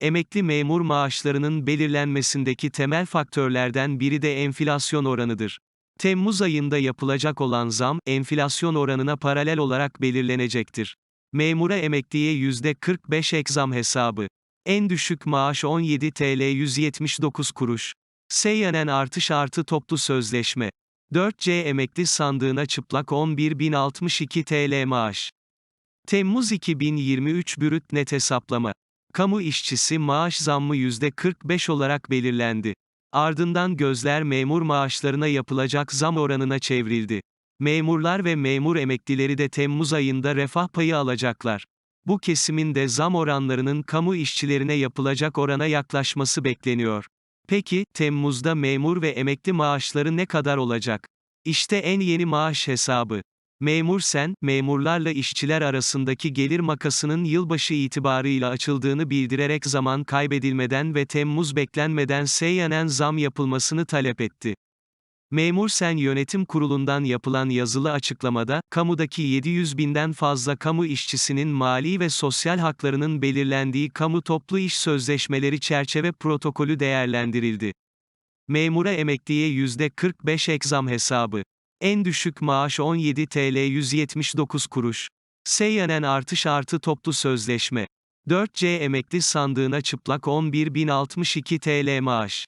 Emekli memur maaşlarının belirlenmesindeki temel faktörlerden biri de enflasyon oranıdır. Temmuz ayında yapılacak olan zam, enflasyon oranına paralel olarak belirlenecektir. Memura emekliye %45 ek zam hesabı. En düşük maaş 17 TL 179 kuruş. Seyyanen artış artı toplu sözleşme. 4C emekli sandığına çıplak 11.062 TL maaş. Temmuz 2023 brüt net hesaplama. Kamu işçisi maaş zammı %45 olarak belirlendi. Ardından gözler memur maaşlarına yapılacak zam oranına çevrildi. Memurlar ve memur emeklileri de Temmuz ayında refah payı alacaklar. Bu kesimin de zam oranlarının kamu işçilerine yapılacak orana yaklaşması bekleniyor. Peki, Temmuz'da memur ve emekli maaşları ne kadar olacak? İşte en yeni maaş hesabı. Memur sen, memurlarla işçiler arasındaki gelir makasının yılbaşı itibarıyla açıldığını bildirerek zaman kaybedilmeden ve Temmuz beklenmeden seyyanen zam yapılmasını talep etti. Memur Sen Yönetim Kurulu'ndan yapılan yazılı açıklamada, kamudaki 700 binden fazla kamu işçisinin mali ve sosyal haklarının belirlendiği kamu toplu iş sözleşmeleri çerçeve protokolü değerlendirildi. Memura emekliye %45 ek zam hesabı. En düşük maaş 17 TL 179 kuruş. Seyyanen artış artı toplu sözleşme. 4C emekli sandığına çıplak 11.062 TL maaş.